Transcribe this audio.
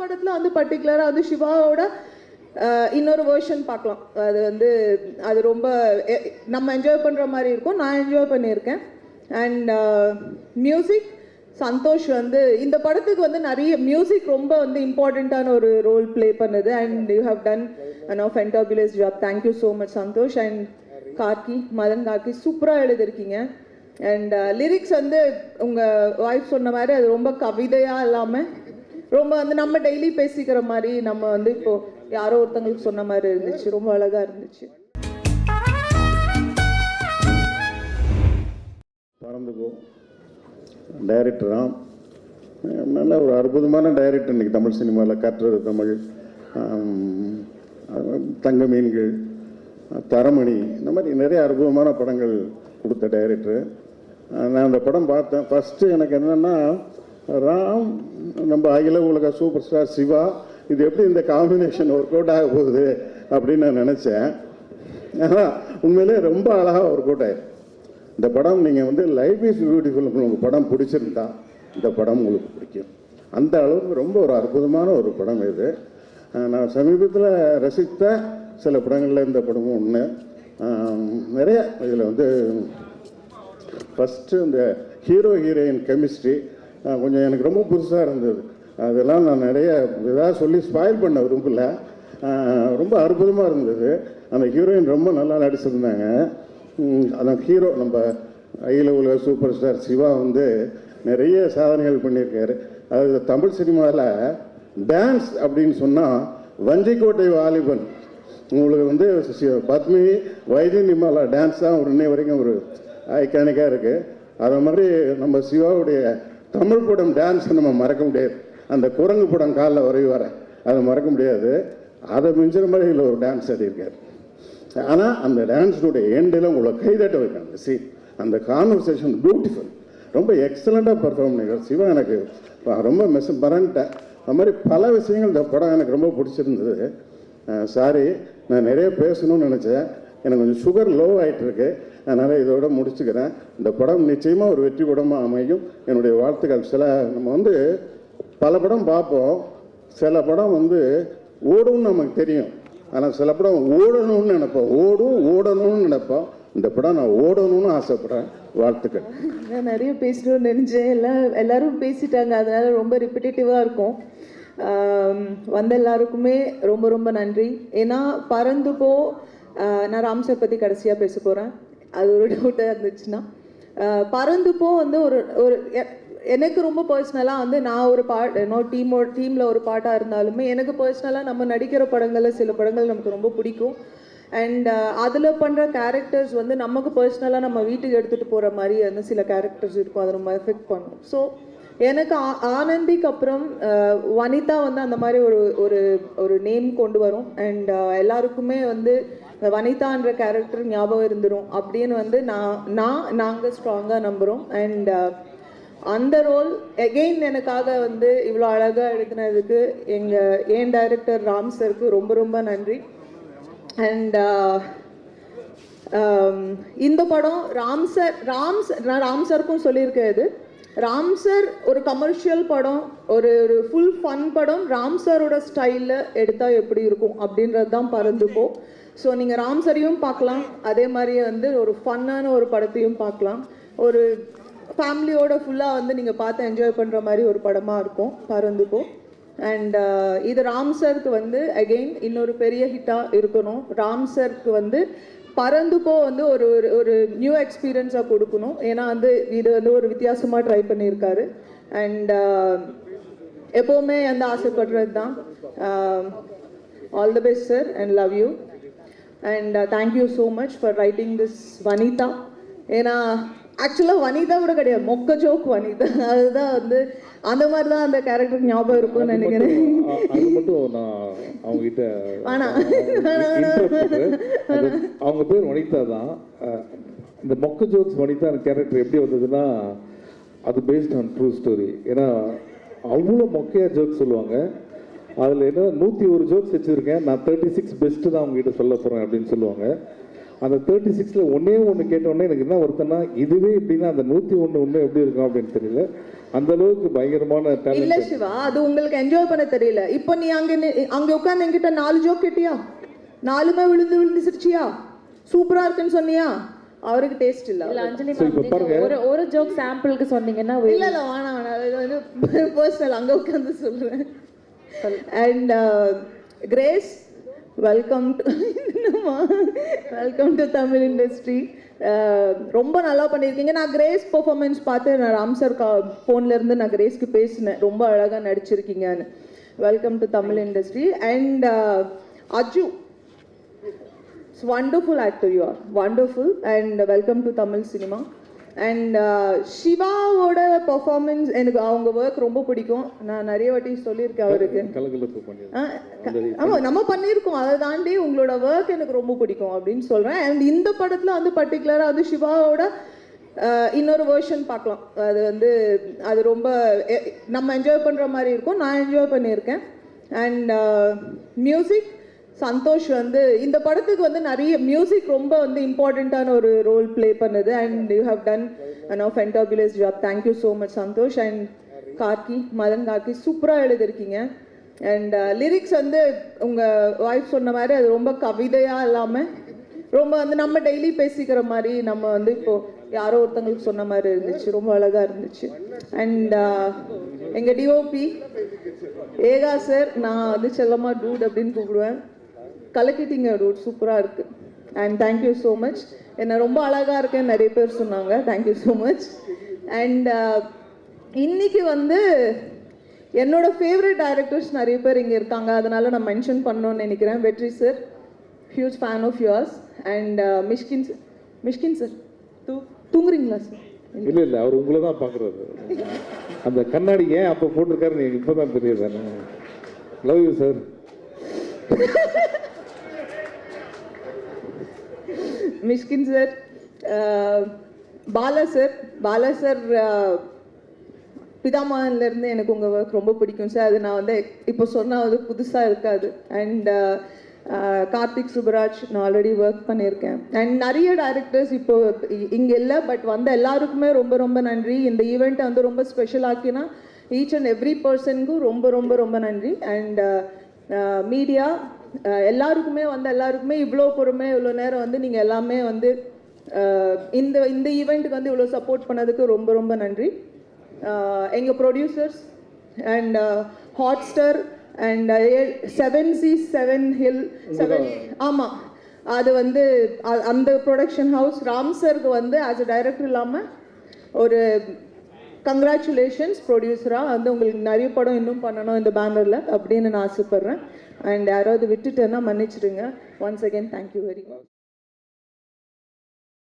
படத்தில் வந்து பர்டிகுலராக வந்து சிவாவோட இன்னொரு வேர்ஷன் பார்க்கலாம். அது வந்து அது ரொம்ப எ- நம்ம என்ஜாய் பண்ணுற மாதிரி இருக்கும். நான் என்ஜாய் பண்ணியிருக்கேன். அண்ட் மியூசிக் சந்தோஷ் வந்து இந்த படத்துக்கு வந்து நிறைய மியூசிக் ரொம்ப வந்து இம்பார்ட்டண்ட்டான ஒரு ரோல் ப்ளே பண்ணுது. And you have done no fantabulous job thank you so much Santhosh. And Karky Madhan Karky சூப்பராக எழுதிருக்கீங்க அண்ட் லிரிக்ஸ் வந்து உங்கள் ஒய்ஃப் சொன்ன மாதிரி அது ரொம்ப கவிதையாக இல்லாமல் ரொம்ப வந்து நம்ம டெய்லி பேசிக்கிற மாதிரி நம்ம வந்து இப்போ யாரோ ஒருத்தங்களுக்கு சொன்ன மாதிரி இருந்துச்சு. ரொம்ப அழகாக இருந்துச்சு. பறந்துக்கோ. டைரக்டர் தான் நல்ல ஒரு அற்புதமான டைரக்டர் இன்னைக்கு தமிழ் சினிமாவில் கற்றது தமிழ் தங்க மீன்கள் தரமணி இந்த மாதிரி நிறைய அற்புதமான படங்கள் கொடுத்த டைரக்டர் நான் அந்த படம் பார்த்தேன். ஃபஸ்ட்டு எனக்கு என்னென்னா ராம் நம்ம அகில உலக சூப்பர் ஸ்டார் சிவா இது எப்படி இந்த காம்பினேஷன் ஒர்க் அவுட் ஆக போகுது அப்படின்னு நான் நினச்சேன். ஆனால் உண்மையிலே ரொம்ப அழகாக ஒர்க் அவுட் ஆயிருக்கு. இந்த படம் நீங்கள் வந்து லைஃப் இஸ் பியூட்டிஃபுல் உங்களுக்கு படம் பிடிச்சிருந்தா இந்த படம் உங்களுக்கு பிடிக்கும். அந்த அளவுக்கு ரொம்ப ஒரு அற்புதமான ஒரு படம் இது. நான் சமீபத்தில் ரசித்த சில படங்களில் இந்த படமும் ஒன்று நிறைய இதில் வந்து ஃபஸ்ட்டு இந்த ஹீரோ ஹீரோயின் கெமிஸ்ட்ரி கொஞ்சம் எனக்கு ரொம்ப புதுசாக இருந்தது. அதெல்லாம் நான் நிறைய இதாக சொல்லி ஸ்பாயில் பண்ண விரும்பல. ரொம்ப அற்புதமாக இருந்தது. அந்த ஹீரோயின் ரொம்ப நல்லா நடிச்சிருந்தாங்க. அந்த ஹீரோ நம்ம அகில உலக சூப்பர் ஸ்டார் சிவா வந்து நிறைய சாதனைகள் பண்ணியிருக்காரு. அது தமிழ் சினிமாவில் டான்ஸ் அப்படின்னு சொன்னால் வஞ்சிக்கோட்டை வாலிபன். உங்களுக்கு வந்து பத்மி பத்மினி டான்ஸ் தான் ஒரு இன்னை வரைக்கும் ஒரு ஐக்கானிக்காக இருக்குது அது மாதிரி நம்ம சிவாவுடைய தமிழ் படம் டான்ஸ் நம்ம மறக்க முடியாது. அந்த குரங்கு படம் காலில் வரைய வர அதை மறக்க முடியாது. அதை மிஞ்சிற மாதிரி ஒரு டான்ஸ் ஆடியிருக்காரு ஆனால் அந்த டான்ஸினுடைய எண்டில் உங்களை கைதட்ட வைக்காங்க சி அந்த கான்வர்சேஷன் பியூட்டிஃபுல் ரொம்ப எக்ஸலண்ட்டாக பர்ஃபார்ம் பண்ணிருக்காரு சிவா எனக்கு ரொம்ப மிஸ் மறந்துட்டேன் அது மாதிரி பல விஷயங்கள் இந்த படம் எனக்கு ரொம்ப பிடிச்சிருந்தது. சாரி நான் நிறைய பேசணும்னு நினச்சேன். எனக்கு கொஞ்சம் சுகர் லோ ஆயிட்டு இருக்கு அதனால் இதோட முடிச்சுக்கிறேன். இந்த படம் நிச்சயமாக ஒரு வெற்றி படமாக அமையும். என்னுடைய வாழ்த்துக்கள். சில நம்ம வந்து பல படம் பார்ப்போம். சில படம் வந்து ஓடும்னு நமக்கு தெரியும். ஆனால் சில படம் ஓடணும்னு நினைப்போம். ஓடும் ஓடணும்னு நினைப்போம். இந்த படம் நான் ஓடணும்னு ஆசைப்படுறேன். வாழ்த்துக்கள். நான் நிறைய பேசணும்னு நினைச்சேன். எல்லாம் எல்லாரும் பேசிட்டாங்க. அதனால ரொம்ப ரிப்பிட்டேட்டிவாக இருக்கும். வந்த எல்லாருக்குமே ரொம்ப ரொம்ப நன்றி. ஏன்னா பறந்து போ நான் ராம்சர் பற்றி கடைசியாக பேச போகிறேன் அது ஒரு டவுட்டாக இருந்துச்சுன்னா. பறந்துப்போ வந்து ஒரு ஒரு எனக்கு ரொம்ப பர்சனலாக வந்து நான் ஒரு பாட் இன்னொரு டீமோ டீமில் ஒரு பாட்டாக இருந்தாலுமே எனக்கு பர்சனலாக நம்ம நடிக்கிற படங்களில் சில படங்கள் நமக்கு ரொம்ப பிடிக்கும். அண்ட் அதில் பண்ணுற கேரக்டர்ஸ் வந்து நமக்கு பர்சனலாக நம்ம வீட்டுக்கு எடுத்துகிட்டு போகிற மாதிரி வந்து சில கேரக்டர்ஸ் இருக்கும். அது ரொம்ப எஃபெக்ட் பண்ணும். ஸோ எனக்கு ஆ- ஆனந்திக்கு அப்புறம் வனிதா வந்து அந்த மாதிரி ஒரு ஒரு ஒரு நேம் கொண்டு வரும். அண்ட் எல்லாருக்குமே வந்து இந்த வனிதான்ற கேரக்டர் ஞாபகம் இருந்துரும் அப்படின்னு வந்து நான் நான் நாங்கள் ஸ்ட்ராங்காக நம்புகிறோம் அண்ட் uh, அந்த ரோல் எகெயின் எனக்காக வந்து இவ்வளோ அழகாக எழுதினதுக்கு எங்கள் ஏன் டைரக்டர் ராம் சருக்கு ரொம்ப ரொம்ப நன்றி. அண்ட் uh, um, இந்த படம் ராம் சார் ராம் சார் நான் ராம் சாருக்கும் சொல்லியிருக்கேன் இது. ராம் சார் ஒரு கமர்ஷியல் படம் ஒரு ஒரு ஃபுல் ஃபன் படம் ராம் சாரோட ஸ்டைலில் எடுத்தால் எப்படி இருக்கும் அப்படின்றது தான் பறந்துப்போம் ஸோ நீங்கள் ராம்சரையும் பார்க்கலாம். அதே மாதிரியே வந்து ஒரு ஃபன்னான ஒரு படத்தையும் பார்க்கலாம். ஒரு ஃபேமிலியோட ஃபுல்லாக வந்து நீங்கள் பார்த்து என்ஜாய் பண்ணுற மாதிரி ஒரு படமாக இருக்கும். பறந்துப்போ அண்ட் uh, இது ராம் சருக்கு வந்து அகெயின் இன்னொரு பெரிய ஹிட்டாக இருக்கணும். ராம் சருக்கு வந்து பறந்துப்போ வந்து ஒரு ஒரு- ஒரு நியூ எக்ஸ்பீரியன்ஸாக கொடுக்கணும். ஏன்னா வந்து இது வந்து ஒரு வித்தியாசமாக ட்ரை பண்ணியிருக்காரு. அண்ட் uh, எப்போவுமே வந்து ஆசைப்படுறது தான் all the best sir and love you and thank you so much for writing this Vanitha ஏன்னா ஆக்சுவலாக வனிதா கூட கிடையாது. மொக்க ஜோக் வனிதா அதுதான் வந்து அந்த மாதிரி தான் அந்த கேரக்டர் ஞாபகம் இருக்கும்னு நினைக்கிறேன். அ- அது மட்டும் நான் அவங்க பேர் வனிதா தான். இந்த மொக்க ஜோக்ஸ் வனிதா கேரக்டர் எப்படி வந்ததுன்னா அது பேஸ்ட் ஆன் ட்ரூ ஸ்டோரி ஏன்னா அவ்வளோ மொக்கையா ஜோக்ஸ் சொல்லுவாங்க. அதில் என்ன நூற்றி ஒரு ஜோக்ஸ் வச்சுருக்கேன். நான் தேர்ட்டி சிக்ஸ் பெஸ்ட்டு தான் அவங்ககிட்ட சொல்ல போகிறேன் அப்படின்னு சொல்லுவாங்க. அந்த தேர்ட்டி சிக்ஸில் ஒன்றே ஒன்று கேட்டோடனே எனக்கு என்ன வருத்தம்னா இதுவே எப்படின்னா அந்த நூற்றி ஒன்று ஒன்று எப்படி இருக்கும் அப்படின்னு தெரியல. அந்த அளவுக்கு பயங்கரமான இல்ல சிவா அது உங்களுக்கு என்ஜாய் பண்ண தெரியல. இப்போ நீ அங்க நி- அங்க உட்கார்ந்து என்கிட்ட நாலு ஜோக் கேட்டியா? நாலுமே விழுந்து விழுந்து சிரிச்சியா? சூப்பரா இருக்குன்னு சொன்னியா? அவருக்கு டேஸ்ட் இல்ல. இல்ல அஞ்சலி. ஒரு ஒரு ஜோக் சாம்பிளுக்கு சொன்னீங்கன்னா இல்ல இல்ல வேணாம் வேணாம். இது வந்து பர்சனல் அங்க உட்கார்ந்து சொல்றேன். And Grace welcome to welcome to Tamil industry ரொம்ப நல்லா பண்ணியிருக்கீங்க. நான் கிரேஸ் பெர்ஃபார்மன்ஸ் பார்த்து நான் ராம் சார் கா ஃபோன்ல இருந்து நான் கிரேஸ்க்கு பேசினேன். ரொம்ப அழகா நடிச்சிருக்கீங்கன்னு. Welcome to Tamil industry and Aju it's wonderful actor you are wonderful and welcome to Tamil cinema and சிவாவோட performance எனக்கு அவங்க ஒர்க் ரொம்ப பிடிக்கும். நான் நிறைய வாட்டி சொல்லியிருக்கேன் அவருக்கு. கலகலப்பு பண்ணி ஆ, க- ஆமா நம்ம பண்ணியிருக்கோம். அதை தாண்டி உங்களோட ஒர்க் எனக்கு ரொம்ப பிடிக்கும் அப்படின்னு சொல்றேன். அண்ட் இந்த படத்துல வந்து பர்டிகுலரா வந்து சிவாவோட இன்னொரு வேர்ஷன் பார்க்கலாம். அது வந்து அது ரொம்ப நம்ம என்ஜாய் பண்ற மாதிரி இருக்கும். நான் என்ஜாய் பண்ணியிருக்கேன். அண்ட் மியூசிக் சந்தோஷ் வந்து இந்த படத்துக்கு வந்து நிறைய மியூசிக் ரொம்ப வந்து இம்பார்ட்டண்ட்டான ஒரு ரோல் ப்ளே பண்ணுது. And you have done no fantabulous job thank you so much Santhosh. And Karky Madhan Karky சூப்பராக எழுதிருக்கீங்க அண்ட் லிரிக்ஸ் uh, வந்து உங்கள் ஒய்ஃப் சொன்ன மாதிரி அது ரொம்ப கவிதையாக இல்லாமல் ரொம்ப வந்து நம்ம டெய்லி பேசிக்கிற மாதிரி நம்ம வந்து இப்போ யாரோ ஒருத்தங்களுக்கு சொன்ன மாதிரி இருந்துச்சு. ரொம்ப அழகாக இருந்துச்சு. அண்ட் எங்கள் டிஓபி ஏகா சார் நான் வந்து செல்லமாக டூட் அப்படின்னு கூப்பிடுவேன். கலக்கிட்டீங்க டூட் சூப்பராக இருக்கு. அண்ட் தேங்க்யூ ஸோ மச் என்ன ரொம்ப அழகாக இருக்கேன்னு நிறைய பேர் சொன்னாங்க. தேங்க்யூ ஸோ மச் அண்ட் இன்னைக்கு வந்து என்னோட ஃபேவரட் டைரக்டர்ஸ் நிறைய பேர் இங்கே இருக்காங்க. அதனால நான் மென்ஷன் பண்ணணும்னு நினைக்கிறேன். Vetri sir huge fan of yours and Mysskin sir Mysskin sir தூ தூங்குறீங்களா சார் இல்ல இல்ல அவர் உங்களை தான் பாக்குறாரு அந்த கண்ணாடி ஏன் அப்ப போட்டிருக்காருன்னு எனக்கு இப்பதான் தெரியுது. Love you sir Mysskin sir Bala sir Bala sir பிதாமகன்லேருந்து எனக்கு உங்கள் ஒர்க் ரொம்ப பிடிக்கும் சார் அது நான் வந்து uh, uh, இப்போ சொன்னால் அது புதுசாக இருக்காது. அண்ட் கார்த்திக் சுப்ராஜ் நான் ஆல்ரெடி ஒர்க் பண்ணியிருக்கேன் அண்ட் நிறைய டைரக்டர்ஸ் இப்போ இங்கே இல்லை பட் வந்த எல்லாருக்குமே ரொம்ப ரொம்ப நன்றி. இந்த ஈவெண்ட்டை வந்து ரொம்ப ஸ்பெஷல் ஆக்கினா ஈச் அண்ட் எவ்ரி பர்சனுக்கும் ரொம்ப ரொம்ப ரொம்ப நன்றி. அண்ட் மீடியா uh, எல்லாருக்குமே வந்து எல்லாருக்குமே இவ்வளோ பொறுமை இவ்வளோ நேரம் வந்து நீங்கள் எல்லாமே வந்து இந்த இந்த ஈவெண்ட்டுக்கு வந்து இவ்வளோ சப்போர்ட் பண்ணதுக்கு ரொம்ப ரொம்ப நன்றி. எங்கள் producers and Hotstar and seven C seven hill seven ஆமாம் அது வந்து அந்த ப்ரொடக்ஷன் ஹவுஸ் ராம் சருக்கு வந்து ஆஸ் அ டைரக்டர் இல்லாமல் ஒரு கங்க்ராச்சுலேஷன்ஸ் ப்ரொடியூசராக வந்து உங்களுக்கு நிறைய படம் இன்னும் பண்ணணும் இந்த பேனரில் அப்படின்னு நான் ஆசைப்பட்றேன். அண்ட் யாராவது விட்டுட்டேன்னா மன்னிச்சிடுங்க. Once again thank you very much